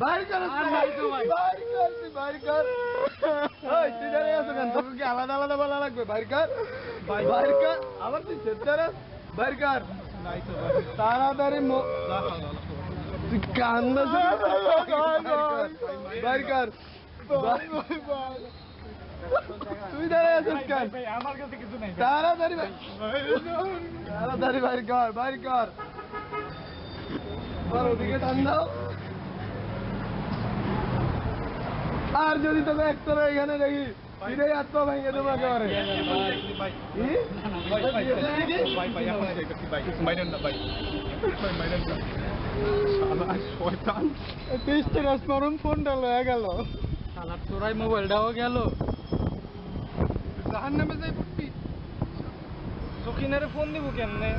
বাইর কর। বাইর কর তুই বাইর কর ওই তুই দাঁড়িয়ে আছো কেন তোকে কি আলাদা আলাদা বলা লাগবে বাইর কর বাইর কর আবার তুই চেষ্টা বাইর কর ভাই তাড়াতাড়ি তুই কান্দা বাইর কর তুই দাঁড়িয়ে আছিস কেন ভাই আমার কাছে কিছু নাই তাড়াতাড়ি তাড়াতাড়ি বাইর কর বাইর কর আর যদি তোকে একতলা এখানে দেখি ফিরে আত্মা ভেঙে দেবো একেবারে। স্মরণ ফোনটা লয়ে গেল। শালা তোরাই মোবাইলটাও গেল। জাহান নামে যাই সখিনারে ফোন দিব কেমনে?